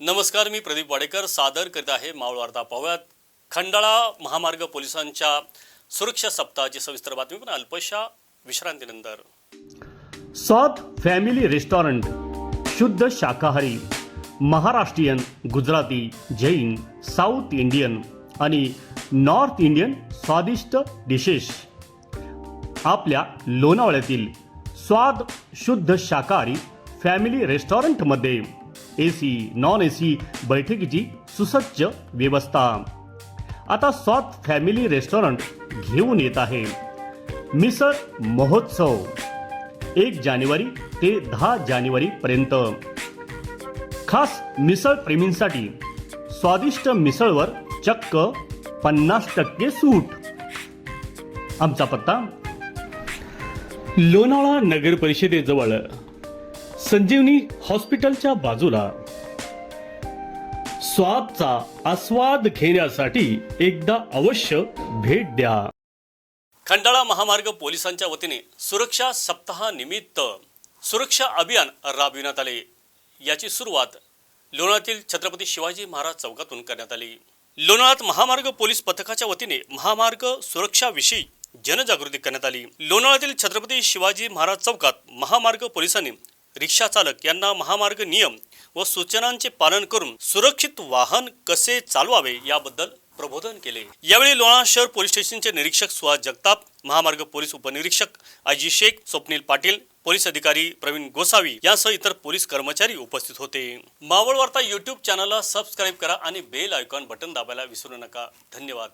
नमस्कार मी प्रदीप वाडेकर. सादर करीत आहे मावळ वार्ता पाहूयात. खंडाळा महामार्ग पोलिसांच्या सुरक्षा सप्ताहाची सविस्तर बातमी पण अल्पशा विश्रांतीनंतर. स्वाद फॅमिली रेस्टॉरंट शुद्ध शाकाहारी महाराष्ट्रीयन गुजराती जैन साऊथ इंडियन आणि नॉर्थ इंडियन स्वादिष्ट डिशेस आपल्या लोणावळ्यातील स्वाद शुद्ध शाकाहारी फॅमिली रेस्टॉरंटमध्ये. A C non A C बैठकीची सुसज्ज व्यवस्था. आता सॉफ्ट फॅमिली रेस्टॉरंट घेऊन येत आहे. मिसळ महोत्सव. एक जानेवारी ते दहा जानेवारी पर्यंत. खास मिसळ प्रेमींसाठी स्वादिष्ट मिसळवर चक्क पन्नास टक्के सूट. आमचा पत्ता लोणावळा नगर परिषदेजवळ. संजीवनी हॉस्पिटलच्या बाजूला. स्वादचा आस्वाद घेण्यासाठी एकदा अवश्य भेट द्या. खंडाळा महामार्ग पोलिसांच्या वतीने सुरक्षा सप्ताहानिमित्त सुरक्षा अभियान राबविण्यात आले. याची सुरुवात लोणाळ्यातील छत्रपती शिवाजी महाराज चौकातून करण्यात आली. लोणाळ्यात महामार्ग पोलीस पथकाच्या वतीने महामार्ग सुरक्षाविषयी जनजागृती करण्यात आली. लोणाळ्यातील छत्रपती शिवाजी महाराज चौकात महामार्ग पोलिसांनी रिक्षा चालक यांना महामार्ग नियम व सूचनांचे पालन करून सुरक्षित वाहन कसे चालवावे याबद्दल प्रबोधन केले. यावेळी लोणा शहर पोलीस स्टेशनचे निरीक्षक सुहास जगताप महामार्ग पोलीस उपनिरीक्षक आजी शेख स्वप्नील पाटील पोलीस अधिकारी प्रवीण गोसावी यासह इतर पोलीस कर्मचारी उपस्थित होते. मावळ वार्ता युट्यूब चॅनलला सबस्क्राईब करा आणि बेल आयकॉन बटन दाबायला विसरू नका. धन्यवाद.